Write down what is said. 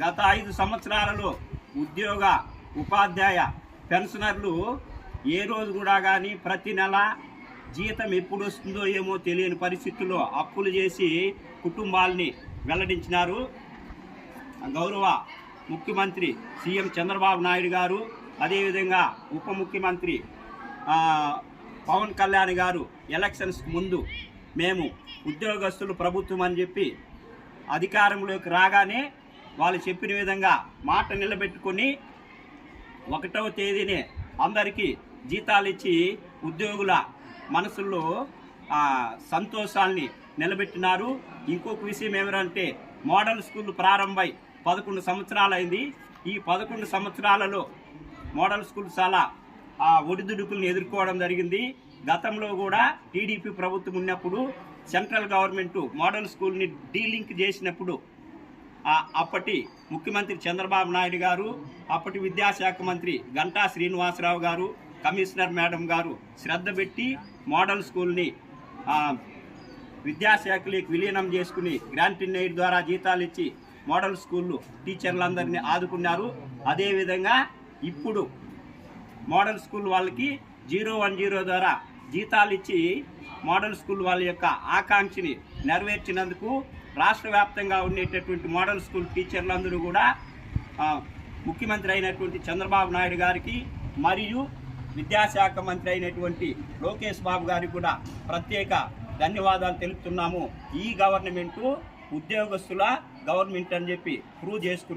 గత ఐదు సంవత్సరాలలో ఉద్యోగ ఉపాధ్యాయ పెన్షనర్లు ఏ రోజు కూడా కానీ ప్రతి నెల జీతం ఎప్పుడు వస్తుందో ఏమో తెలియని పరిస్థితుల్లో అప్పులు చేసి కుటుంబాల్ని వెల్లడించినారు. గౌరవ ముఖ్యమంత్రి సీఎం చంద్రబాబు నాయుడు గారు అదేవిధంగా ఉప ముఖ్యమంత్రి పవన్ కళ్యాణ్ గారు ఎలక్షన్స్ ముందు మేము ఉద్యోగస్తులు ప్రభుత్వం అని చెప్పి అధికారంలోకి రాగానే వాళ్ళు చెప్పిన విధంగా మాట నిలబెట్టుకొని ఒకటవ తేదీనే అందరికీ జీతాలు ఇచ్చి ఉద్యోగుల మనసుల్లో సంతోషాన్ని సంతోషాల్ని నిలబెట్టినారు. ఇంకొక విషయం ఏమిటంటే మోడల్ స్కూల్ ప్రారంభమై పదకొండు సంవత్సరాలైంది. ఈ పదకొండు సంవత్సరాలలో మోడల్ స్కూల్ చాలా ఒడిదుడుకులను ఎదుర్కోవడం జరిగింది. గతంలో కూడా టీడీపీ ప్రభుత్వం ఉన్నప్పుడు సెంట్రల్ గవర్నమెంట్ మోడల్ స్కూల్ని డీలింక్ చేసినప్పుడు అప్పటి ముఖ్యమంత్రి చంద్రబాబు నాయుడు గారు అప్పటి విద్యాశాఖ మంత్రి గంటా శ్రీనివాసరావు గారు కమిషనర్ మేడం గారు శ్రద్ధ పెట్టి మోడల్ స్కూల్ని విద్యాశాఖలోకి విలీనం చేసుకుని గ్రాంట్ ఇన్ ఎయిడ్ ద్వారా జీతాలు ఇచ్చి మోడల్ స్కూళ్ళు టీచర్లందరినీ ఆదుకున్నారు. అదేవిధంగా ఇప్పుడు మోడల్ స్కూల్ వాళ్ళకి జీరో వన్ జీరో ద్వారా జీతాలు ఇచ్చి మోడల్ స్కూల్ వాళ్ళ యొక్క ఆకాంక్షని నెరవేర్చినందుకు రాష్ట్ర వ్యాప్తంగా ఉండేటటువంటి మోడల్ స్కూల్ టీచర్లందరూ కూడా ముఖ్యమంత్రి అయినటువంటి చంద్రబాబు నాయుడు గారికి మరియు విద్యాశాఖ మంత్రి అయినటువంటి లోకేష్ బాబు గారికి కూడా ప్రత్యేక ధన్యవాదాలు తెలుపుతున్నాము. ఈ గవర్నమెంటు ఉద్యోగస్తుల గవర్నమెంట్ అని చెప్పి ప్రూవ్ చేసుకున్నారు